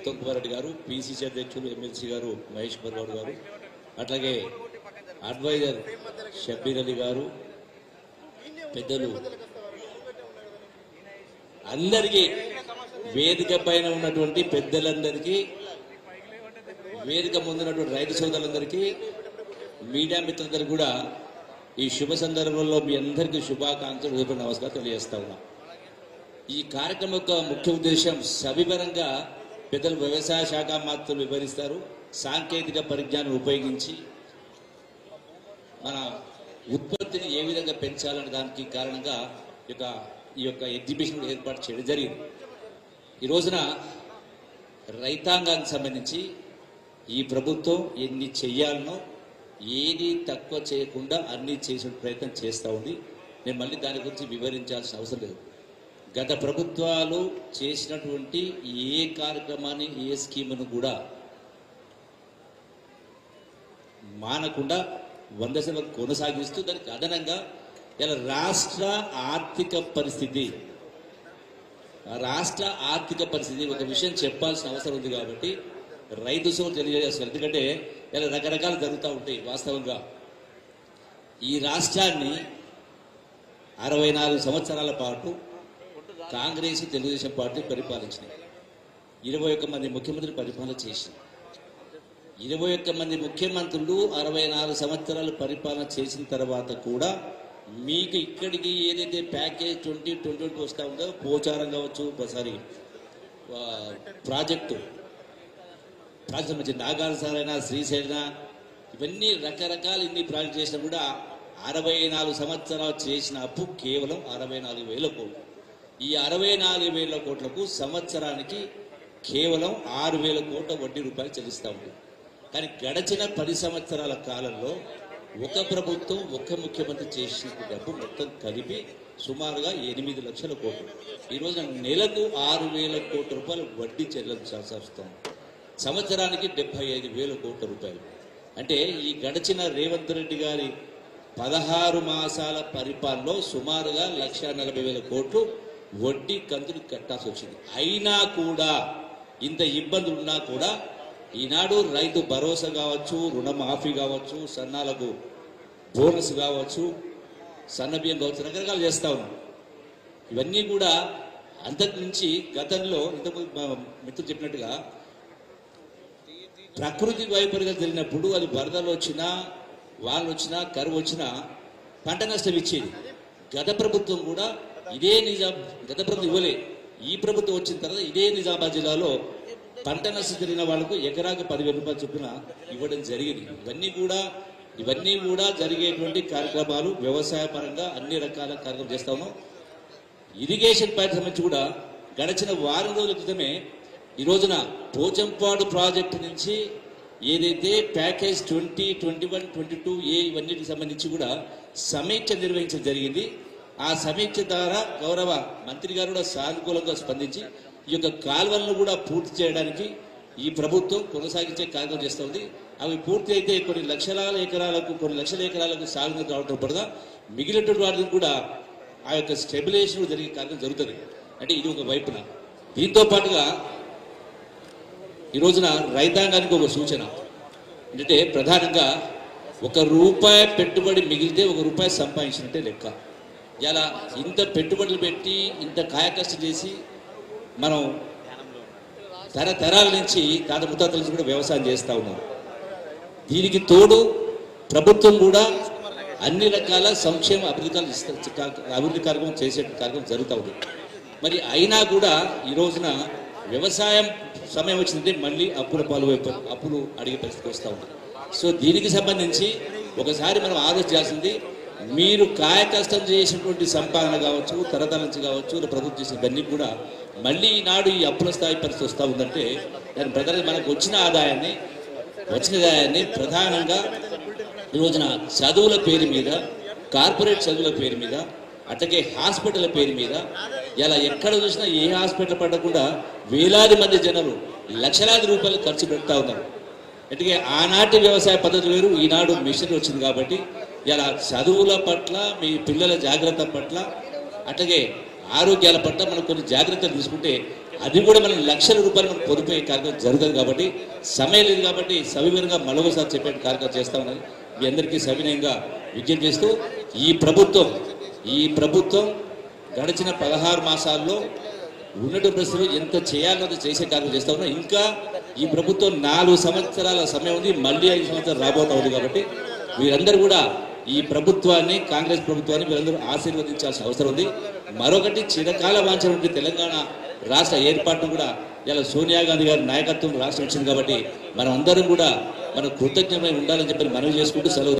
ఉత్తమ్ కుమార్ రెడ్డి గారు పిసిసి అధ్యక్షులు ఎమ్మెల్సీ గారు మహేష్ కుమార్ గారు అట్లాగే అడ్వైజర్ షబ్బీర్ అలీ గారు పెద్దలు అందరికీ వేదిక పైన ఉన్నటువంటి పెద్దలందరికీ వేదిక ముందున్నటువంటి రైతు సోదరులందరికీ మీడియా మిత్రులందరికీ కూడా ఈ శుభ సందర్భంలో మీ అందరికీ శుభాకాంక్షలు హృదయపూర్వక నమస్కారం తెలియజేస్తా ఉన్నా. ఈ కార్యక్రమం యొక్క ముఖ్య ఉద్దేశం సవివరంగా పెద్దలు వ్యవసాయ శాఖ మాత్రులు వివరిస్తారు. సాంకేతిక పరిజ్ఞానం ఉపయోగించి మన ఉత్పత్తిని ఏ విధంగా పెంచాలనే దానికి కారణంగా ఈ యొక్క ఈ యొక్క ఎగ్జిబిషన్ ఏర్పాటు చేయడం జరిగింది. ఈ రోజున రైతాంగానికి సంబంధించి ఈ ప్రభుత్వం ఎన్ని చెయ్యాలనో ఏది తక్కువ చేయకుండా అన్నీ చేసే ప్రయత్నం చేస్తూ ఉంది. నేను మళ్ళీ దాని గురించి వివరించాల్సిన అవసరం లేదు. గత ప్రభుత్వాలు చేసినటువంటి ఏ కార్యక్రమాన్ని ఏ స్కీమును కూడా మానకుండా వంద శాతం కొనసాగిస్తూ దానికి అదనంగా ఇలా రాష్ట్ర ఆర్థిక పరిస్థితి రాష్ట్ర ఆర్థిక పరిస్థితి ఒక విషయం చెప్పాల్సిన అవసరం ఉంది కాబట్టి రైతు సోదరు తెలియజేస్తారు ఎందుకంటే ఇలా రకరకాలు జరుగుతూ ఉంటాయి వాస్తవంగా. ఈ రాష్ట్రాన్ని అరవై నాలుగు సంవత్సరాల పాటు కాంగ్రెస్ తెలుగుదేశం పార్టీ పరిపాలించినాయి ఇరవై ఒక్క మంది ముఖ్యమంత్రులు పరిపాలన చేసింది. ఇరవై ఒక్క మంది ముఖ్యమంత్రులు అరవై నాలుగు సంవత్సరాలు పరిపాలన చేసిన తర్వాత కూడా మీకు ఇక్కడికి ఏదైతే ప్యాకేజ్ ట్వంటీ ట్వంటీ ట్వంటీ వస్తూ ఉందో పోచారం కావచ్చు సారీ ప్రాజెక్టు ప్రాజెక్ట్ మంచి నాగార్జునైనా శ్రీశైలన ఇవన్నీ రకరకాల ఇన్ని ప్రాజెక్ట్ చేసినా కూడా అరవై నాలుగు సంవత్సరాలు చేసిన అప్పు కేవలం అరవై నాలుగు వేల కోట్లు. ఈ అరవై నాలుగు వేల కోట్లకు సంవత్సరానికి కేవలం ఆరు వేల కోట్ల వడ్డీ రూపాయలు చెల్లిస్తూ ఉంది. కానీ గడచిన పది సంవత్సరాల కాలంలో ఒక ప్రభుత్వం ఒక ముఖ్యమంత్రి చేసిన డబ్బు మొత్తం కలిపి సుమారుగా ఎనిమిది లక్షల కోట్లు. ఈరోజు నెలకు ఆరు వేల కోట్ల రూపాయలు వడ్డీ చెల్లించాల్సి వస్తుంది. సంవత్సరానికి డెబ్బై ఐదు వేల కోట్ల రూపాయలు. అంటే ఈ గడిచిన రేవంత్ రెడ్డి గారి పదహారు మాసాల పరిపాలనలో సుమారుగా లక్ష నలభై వేల కోట్లు వడ్డీ కంతులు కట్టాల్సి వచ్చింది. అయినా కూడా ఇంత ఇబ్బందులు ఉన్నా కూడా ఈనాడు రైతు భరోసా కావచ్చు రుణమాఫీ కావచ్చు సన్నాలకు బోనస్ కావచ్చు సన్నబియ్యం కావచ్చు రకరకాలు చేస్తా ఉన్నాం. ఇవన్నీ కూడా అంతకు నుంచి గతంలో ఇంతకుముందు మిత్రులు చెప్పినట్టుగా ప్రకృతి వైపరీత్యం జరిగినప్పుడు అది వరదలు వచ్చినా వాళ్ళు వచ్చినా కరువు వచ్చినా పంట నష్టం ఇచ్చేది. గత ప్రభుత్వం కూడా ఇదే నిజాం గత ప్రభుత్వం ఇవ్వలే. ఈ ప్రభుత్వం వచ్చిన తర్వాత ఇదే నిజామాబాద్ జిల్లాలో పంట నష్టం జరిగిన వాళ్ళకు ఎకరాకు పదివేల రూపాయలు చొప్పున ఇవ్వడం జరిగింది. ఇవన్నీ కూడా ఇవన్నీ కూడా జరిగేటువంటి కార్యక్రమాలు వ్యవసాయ పరంగా అన్ని రకాల కార్యక్రమాలు చేస్తాము ఇరిగేషన్ పైన సంబంధించి కూడా గడిచిన వారం రోజుల క్రితమే ఈ రోజున పోచంపాడు ప్రాజెక్టు నుంచి ఏదైతే package twenty twenty one twenty two ఏ ఇవన్నిటికి సంబంధించి కూడా సమీక్ష నిర్వహించడం జరిగింది. ఆ సమీక్ష ద్వారా గౌరవ మంత్రి గారు కూడా సానుకూలంగా స్పందించి ఈ యొక్క కాలువలను కూడా పూర్తి చేయడానికి ఈ ప్రభుత్వం కొనసాగించే కార్యక్రమం చేస్తుంది అవి పూర్తి అయితే కొన్ని లక్షల ఎకరాలకు కొన్ని లక్షల ఎకరాలకు సాగునీరు రావడం పడగా మిగిలినటువంటి వాటిని కూడా ఆ యొక్క స్టెబిలైజేషన్ జరిగే కార్యక్రమం జరుగుతుంది. అంటే ఇది ఒక వైపున. దీంతో పాటుగా ఈ రోజున రైతాంగానికి ఒక సూచన. ఏంటంటే ప్రధానంగా ఒక రూపాయి పెట్టుబడి మిగిలితే ఒక రూపాయి సంపాదించినట్టే లెక్క. ఇలా ఇంత పెట్టుబడులు పెట్టి ఇంత కాయకష్టం చేసి మనం తరతరాల నుంచి తాత ముత్తాతల నుంచి కూడా వ్యవసాయం చేస్తూ ఉన్నారు. దీనికి తోడు ప్రభుత్వం కూడా అన్ని రకాల సంక్షేమ అభివృద్ధి అభివృద్ధి కార్యక్రమం చేసే కార్యక్రమం జరుగుతూ ఉంది. మరి అయినా కూడా ఈ రోజున వ్యవసాయం సమయం వచ్చిందంటే మళ్ళీ అప్పుల పాలు అప్పులు అడిగే పరిస్థితికి వస్తూ ఉంది. సో దీనికి సంబంధించి ఒకసారి మనం ఆలోచించాల్సింది మీరు కాయ కష్టం చేసినటువంటి సంపాదన కావచ్చు తరతల నుంచి కావచ్చు ప్రభుత్వం చేసిన కూడా మళ్ళీ ఈనాడు ఈ అప్పుల స్థాయి పరిస్థితి వస్తూ ఉందంటే దాని ప్రధాన మనకు వచ్చిన ఆదాయాన్ని వచ్చిన ఆదాయాన్ని ప్రధానంగా ఈ రోజున చదువుల పేరు మీద కార్పొరేట్ చదువుల పేరు మీద అట్లాగే హాస్పిటల్ పేరు మీద ఇలా ఎక్కడ చూసినా ఏ హాస్పిటల్ పడకుండా వేలాది మంది జనాలు లక్షలాది రూపాయలు ఖర్చు పెడతా ఉన్నారు. అంటే ఆనాటి వ్యవసాయ పద్ధతి వేరు ఈనాడు మిషన్ వచ్చింది కాబట్టి ఇలా చదువుల పట్ల మీ పిల్లల జాగ్రత్త పట్ల అట్లాగే ఆరోగ్యాల పట్ల మనం కొన్ని జాగ్రత్తలు తీసుకుంటే అది కూడా మనం లక్షల రూపాయలు మనం పొదుపుయ్యే కార్యక్రమం జరుగుతుంది కాబట్టి సమయం లేదు కాబట్టి సవివరంగా మరొకసారి చెప్పే కార్యక్రమం చేస్తా ఉన్నది మీ అందరికీ సవినయంగా విజ్ఞప్తి చేస్తూ ఈ ప్రభుత్వం ఈ ప్రభుత్వం గడిచిన పదహారు మాసాల్లో ఉన్నటువంటి పరిస్థితుల్లో ఎంత చేయాలన్నది చేసే కార్యక్రమం చేస్తా ఉన్నాం ఇంకా ఈ ప్రభుత్వం నాలుగు సంవత్సరాల సమయం ఉంది మళ్ళీ ఐదు సంవత్సరాలు రాబోతా ఉంది కాబట్టి వీరందరూ కూడా ఈ ప్రభుత్వాన్ని కాంగ్రెస్ ప్రభుత్వాన్ని వీళ్ళందరూ ఆశీర్వదించాల్సిన అవసరం ఉంది. మరొకటి చిరకాల వాంఛనటువంటి తెలంగాణ రాష్ట్ర ఏర్పాటును కూడా ఇలా సోనియా గాంధీ గారి నాయకత్వం రాష్ట్రం వచ్చింది కాబట్టి మనం అందరం కూడా మన కృతజ్ఞమై ఉండాలని చెప్పి మనవి చేసుకుంటూ సెలవు